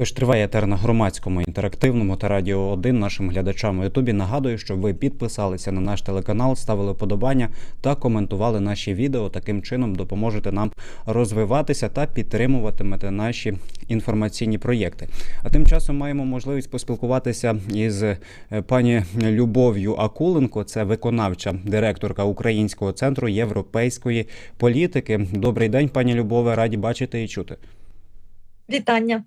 Тож триває етер на громадському інтерактивному та радіо 1 нашим глядачам у Ютубі. Нагадую, щоб ви підписалися на наш телеканал, ставили подобання та коментували наші відео. Таким чином допоможете нам розвиватися та підтримуватимете наші інформаційні проєкти. А тим часом маємо можливість поспілкуватися із е, пані Любов'ю Акуленко. Це виконавча директорка Українського центру європейської політики. Добрий день, пані Любове. Раді бачити і чути. Вітання.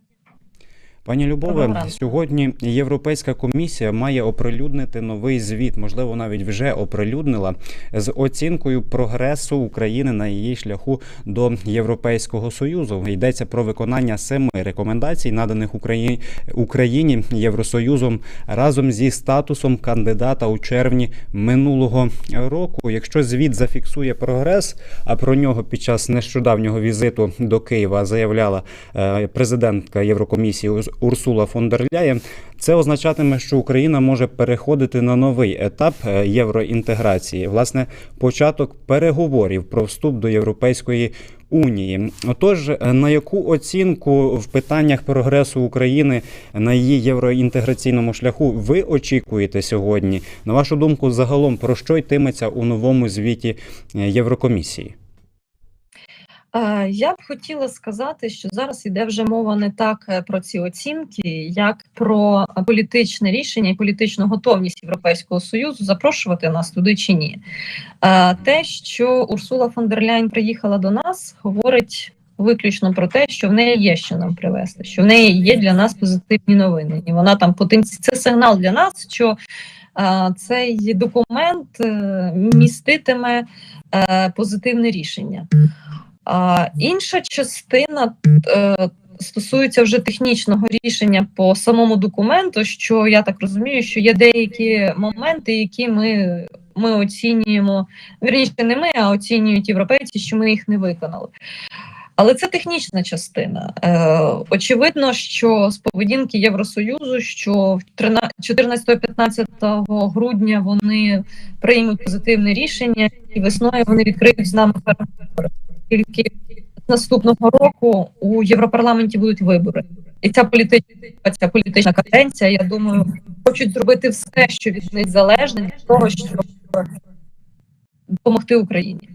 Пані Любове, сьогодні Європейська комісія має оприлюднити новий звіт, можливо, навіть вже оприлюднила з оцінкою прогресу України на її шляху до Європейського союзу. Йдеться про виконання семи рекомендацій, наданих Україні Україні Євросоюзом разом зі статусом кандидата у червні минулого року. Якщо звіт зафіксує прогрес, а про нього під час нещодавнього візиту до Києва заявляла е, президентка Єврокомісії Урсула фон дер Ляєн, це означатиме, що Україна може переходити на новий етап е, євроінтеграції, власне, початок переговорів про вступ до Європейської. Унії, отож, е, на яку оцінку в питаннях прогресу України на її євроінтеграційному шляху ви очікуєте сьогодні? На вашу думку, загалом про що йтиметься у новому звіті е, Єврокомісії? Е, Я б хотіла сказати, що зараз йде вже мова не так е, про ці оцінки, як про політичне рішення і політичну готовність Європейського союзу запрошувати нас туди чи ні. Е, Те, що Урсула фон дер Ляйн приїхала до нас, говорить виключно про те, що в неї є що нам привезти, що в неї є для нас позитивні новини, і вона там потенці... це сигнал для нас, що цей документ міститиме позитивне рішення. А інша частина е, стосується вже технічного рішення по самому документу. Що я так розумію, що є деякі моменти, які ми, ми оцінюємо. Вірніше, не ми, а оцінюють європейці, що ми їх не виконали. Але це технічна частина. Е, очевидно, що з поведінки Євросоюзу, що 14-15 грудня вони приймуть позитивне рішення, і весною вони відкриють з нами переговори. Тільки наступного року у Європарламенті будуть вибори, і ця політична ця політична каденція, я думаю, хочуть зробити все, що від них залежне для того, щоб допомогти Україні.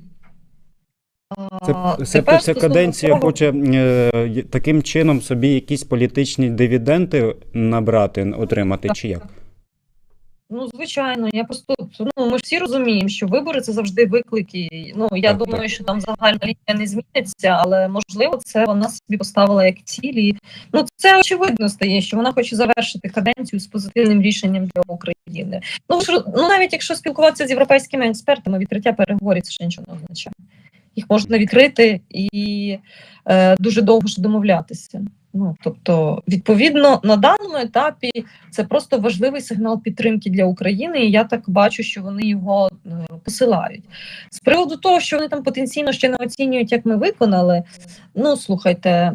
Це, це, ця каденція того- хоче е, таким чином собі якісь політичні дивіденди набрати, отримати, чи як? Ну, звичайно, я просто ну ми ж всі розуміємо, що вибори це завжди виклики. Ну я Так, думаю, так. що там загальна лінія не зміниться, але можливо, це вона собі поставила як цілі. Ну це очевидно стає, що вона хоче завершити каденцію з позитивним рішенням для України. Ну ж ну навіть якщо спілкуватися з європейськими експертами, відкриття переговорів це ще нічого не означає. Їх можна відкрити і е, дуже довго ж домовлятися. Ну тобто, відповідно, на даному етапі це просто важливий сигнал підтримки для України, і я так бачу, що вони його е, посилають. З приводу того, що вони там потенційно ще не оцінюють, як ми виконали. Ну слухайте,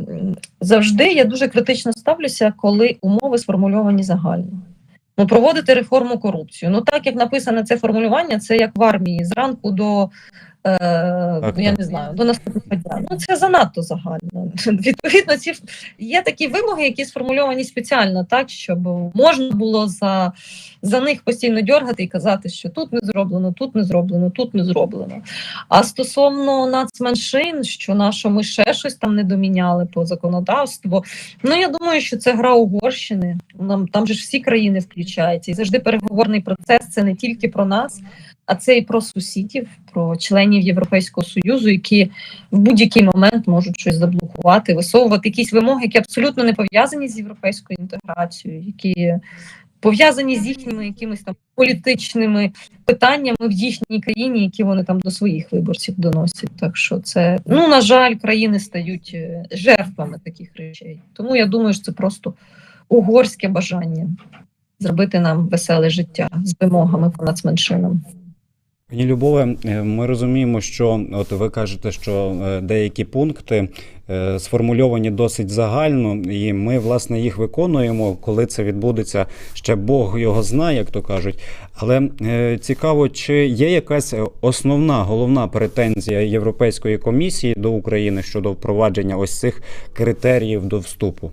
завжди я дуже критично ставлюся, коли умови сформульовані загально. Ну, проводити реформу корупцію. Ну, так як написане це формулювання, це як в армії зранку до е, я так. не знаю, до наступного дня. Ну це занадто загально. Відповідно, ці є такі вимоги, які сформульовані спеціально, так щоб можна було за, за них постійно дьоргати і казати, що тут не зроблено, тут не зроблено, тут не зроблено. А стосовно нацменшин, що на що ми ще щось там не доміняли по законодавству. Ну я думаю, що це гра Угорщини. Нам там же ж всі країни включаються, і завжди переговорний процес це не тільки про нас. А це і про сусідів, про членів Європейського союзу, які в будь-який момент можуть щось заблокувати, висовувати якісь вимоги, які абсолютно не пов'язані з європейською інтеграцією, які пов'язані з їхніми якимись там політичними питаннями в їхній країні, які вони там до своїх виборців доносять. Так що це ну на жаль, країни стають е, жертвами таких речей. Тому я думаю, що це просто угорське бажання зробити нам веселе життя з вимогами по нацменшинам. Пані Любове, е, ми розуміємо, що от ви кажете, що е, деякі пункти е, сформульовані досить загально, і ми власне їх виконуємо. Коли це відбудеться, ще Бог його знає, як то кажуть. Але цікаво, чи є якась основна головна претензія Європейської комісії до України щодо впровадження ось цих критеріїв до вступу?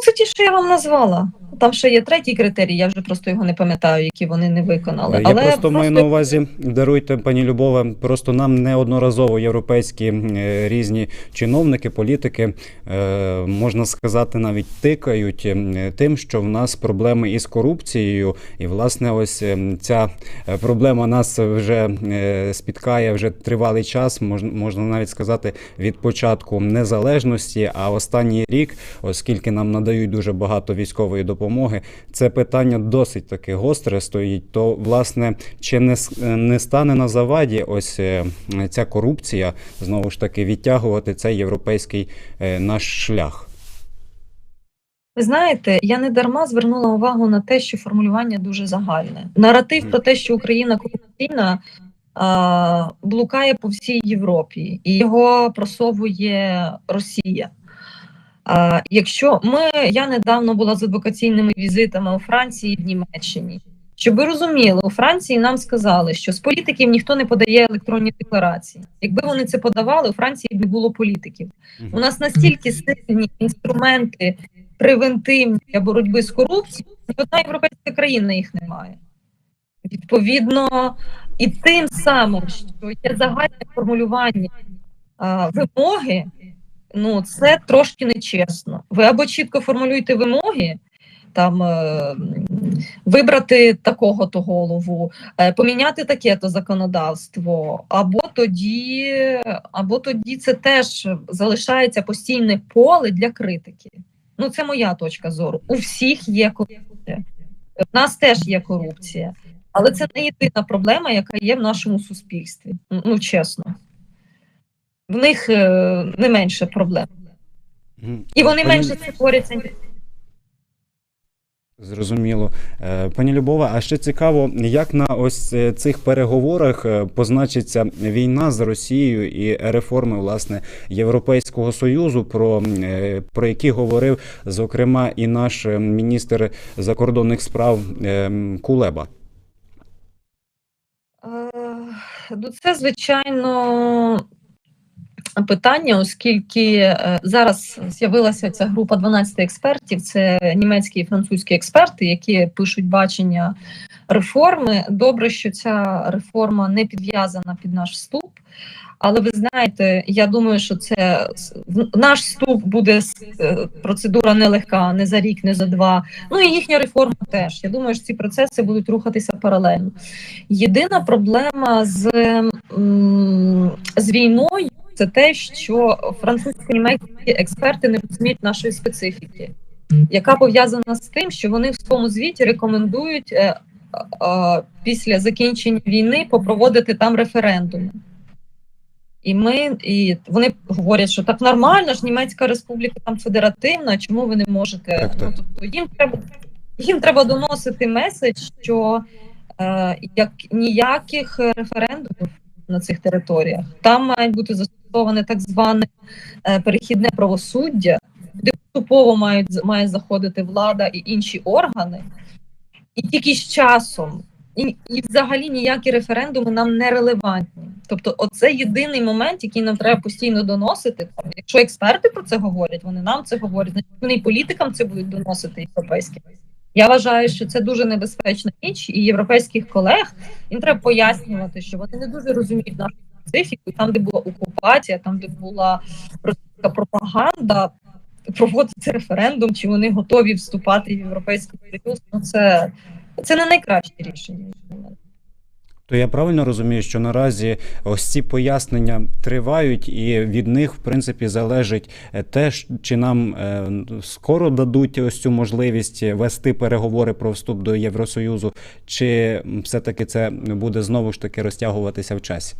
Це ті, що я вам назвала. Там ще є третій критерій, я вже просто його не пам'ятаю, які вони не виконали. Я Але просто маю на увазі, даруйте, пані Любове, просто нам неодноразово європейські е, різні чиновники, політики, е, можна сказати, навіть тикають е, тим, що в нас проблеми із корупцією, і власне, ось е, ця проблема нас вже е, спіткає вже тривалий час, можна, можна навіть сказати, від початку незалежності. А останній рік, оскільки нам надають дуже багато військової допомоги, це питання досить таки гостре стоїть. То власне чи не, не стане на заваді ось е, ця корупція знову ж таки відтягувати цей європейський е, наш шлях? Ви знаєте, я не дарма звернула увагу на те, що формулювання дуже загальне. Наратив про те, що Україна корупційна, блукає по всій Європі, і його просовує Росія. А, якщо ми, я недавно була з адвокаційними візитами у Франції і в Німеччині. Щоб ви розуміли, у Франції нам сказали, що з політиків ніхто не подає електронні декларації. Якби вони це подавали, у Франції б не було політиків. У нас настільки сильні інструменти превентивні для боротьби з корупцією, ні одна європейська країна їх не має. Відповідно, і тим самим, що є загальне формулювання а, вимоги, ну це трошки нечесно. Ви або чітко формулюєте вимоги, там е, вибрати такого-то голову, е, поміняти таке-то законодавство, або тоді, або тоді це теж залишається постійне поле для критики. Ну, це моя точка зору. У всіх є корупція. У нас теж є корупція, але це не єдина проблема, яка є в нашому суспільстві. Ну, чесно. В них е, не менше проблем. І вони менше це. Зрозуміло. Е, Пані Любова, а ще цікаво, як на ось цих переговорах е, позначиться війна з Росією і реформи власне Європейського союзу, про, про які говорив зокрема і наш міністр закордонних справ Кулеба. Ну, це звичайно питання, оскільки е, зараз з'явилася ця група 12 експертів. Це німецькі і французькі експерти, які пишуть бачення реформи. Добре, що ця реформа не підв'язана під наш вступ. Але ви знаєте, я думаю, що це наш вступ буде е, процедура нелегка, не за рік, не за два. Ну і їхня реформа теж. Я думаю, що ці процеси будуть рухатися паралельно. Єдина проблема з, з війною це те, що французько-німецькі експерти не розуміють нашої специфіки, яка пов'язана з тим, що вони в своєму звіті рекомендують е, е, після закінчення війни попроводити там референдуми. І ми і вони говорять, що так нормально ж Німецька республіка там федеративна. Чому ви не можете? Так, так. Ну, тобто їм треба їм треба доносити меседж, що е, як ніяких референдумів на цих територіях там мають бути застосоване так зване е, перехідне правосуддя, де поступово мають має заходити влада і інші органи, і тільки з часом. І, і взагалі ніякі референдуми нам не релевантні. Тобто, оце єдиний момент, який нам треба постійно доносити. Якщо експерти про це говорять, вони нам це говорять, значить вони і політикам це будуть доносити європейським. Я вважаю, що це дуже небезпечна річ, і європейських колег їм треба пояснювати, що вони не дуже розуміють нашу специфіку. Там, де була окупація, там, де була російська пропаганда, проводити референдум, чи вони готові вступати в європейський союз. Ну це, це не найкраще рішення. То я правильно розумію, що наразі ось ці пояснення тривають, і від них, в принципі, залежить е, те, чи нам е, скоро дадуть ось цю можливість вести переговори про вступ до Євросоюзу, чи все-таки це буде знову ж таки розтягуватися в часі?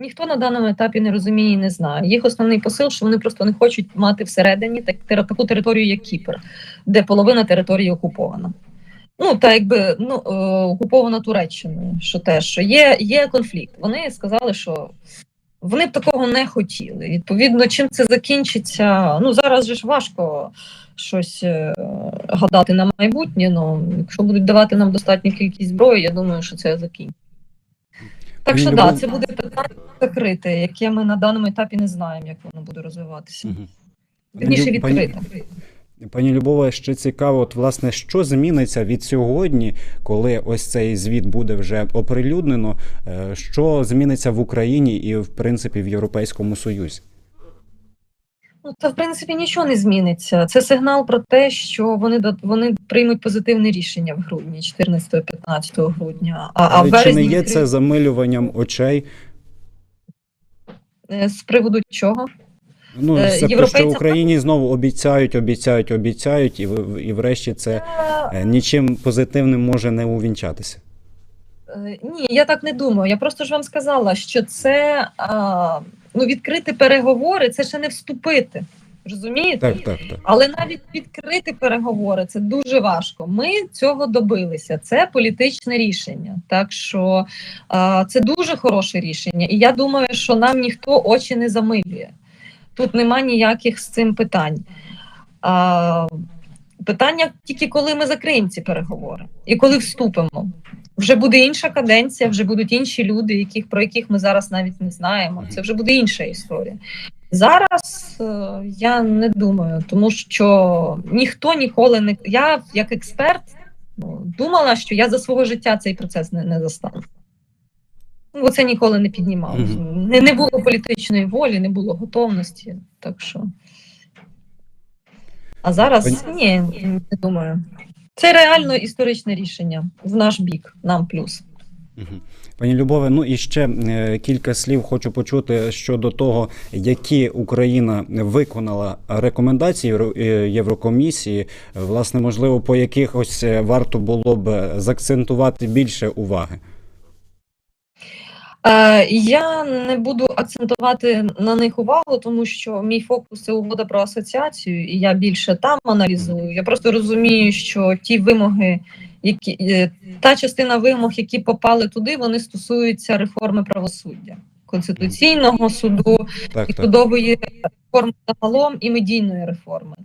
Ніхто на даному етапі не розуміє і не знає. Їх основний посил, що вони просто не хочуть мати всередині так, таку територію, як Кіпр, де половина території окупована. Ну, та якби ну, е, окупована Туреччиною, що теж що є, є конфлікт. Вони сказали, що вони б такого не хотіли. Відповідно, чим це закінчиться? Ну, зараз же ж важко щось е, гадати на майбутнє. Ну, якщо будуть давати нам достатню кількість зброї, я думаю, що це закінчиться. Так що так, це буде питання закрите, яке ми на даному етапі не знаємо, як воно буде розвиватися. Мгм. Вірніше відкрите. пані- Любове, ще цікаво, от власне, що зміниться від сьогодні, коли ось цей звіт буде вже оприлюднено. е, Що зміниться в Україні і, в принципі, в Європейському Союзі? Ну, та в принципі нічого не зміниться. Це сигнал про те, що вони вони приймуть позитивне рішення в грудні, 14-15 грудня. А, а в Але чи не є це замилюванням очей? Е, з приводу чого? Ну, Е, це те, європейцям- що Україні знову обіцяють, обіцяють, обіцяють, і, і врешті це е, нічим позитивним може не увінчатися. Е, Ні, я так не думаю. Я просто ж вам сказала, що це а, ну, відкрити переговори, це ще не вступити. Розумієте? Так, так, так. Але навіть відкрити переговори це дуже важко. Ми цього добилися. Це політичне рішення. Так що а, це дуже хороше рішення. І я думаю, що нам ніхто очі не замилює. Тут нема ніяких з цим питань. А, питання тільки коли ми закриємо ці переговори і коли вступимо. Вже буде інша каденція, вже будуть інші люди, яких про яких ми зараз навіть не знаємо. Це вже буде інша історія. Зараз е, я не думаю, тому що ніхто ніколи не я, як експерт, ну, думала, що я за свого життя цей процес не, не застану. Ну, бо це ніколи не піднімав. Мгм. Не, не було політичної волі, не було готовності. Так що. А зараз ні, не думаю. Це реально історичне рішення в наш бік, нам плюс. Пані Любове, ну і ще е, кілька слів хочу почути щодо того, які Україна виконала рекомендації е, Єврокомісії. Власне, можливо, по якихось е, варто було б заакцентувати більше уваги. Е, я не буду акцентувати на них увагу, тому що мій фокус це угода про асоціацію, і я більше там аналізую. Я просто розумію, що ті вимоги, які е, та частина вимог, які попали туди, вони стосуються реформи правосуддя, конституційного суду, Так, і так. судової реформи загалом і медійної реформи.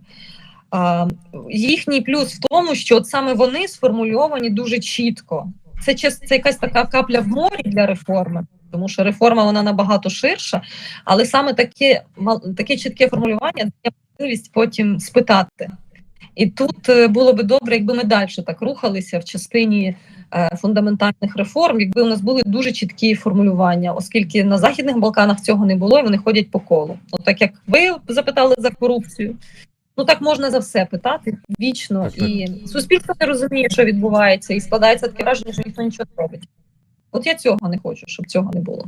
А, їхній плюс в тому, що от саме вони сформульовані дуже чітко. Це, це якась така капля в морі для реформи, тому що реформа вона набагато ширша, але саме таке, таке чітке формулювання дає можливість потім спитати. І тут е, було би добре, якби ми далі так рухалися в частині е, фундаментальних реформ, якби у нас були дуже чіткі формулювання, оскільки на західних Балканах цього не було, і вони ходять по колу. От так як ви запитали за корупцію, ну так можна за все питати вічно, Так, так. і суспільство не розуміє, що відбувається, і складається таке враження, що ніхто нічого не робить. От я цього не хочу, щоб цього не було.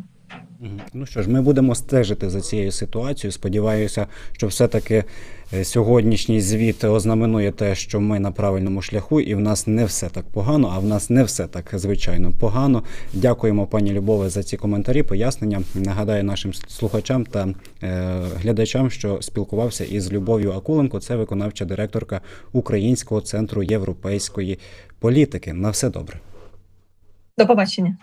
Ну що ж, ми будемо стежити за цією ситуацією. Сподіваюся, що все-таки е, сьогоднішній звіт ознаменує те, що ми на правильному шляху, і в нас не все так погано, а в нас не все так звичайно погано. Дякуємо, пані Любове, за ці коментарі, пояснення. Нагадаю нашим слухачам та е, глядачам, що спілкувався із Любов'ю Акуленко. Це виконавча директорка Українського центру європейської політики. На все добре. До побачення.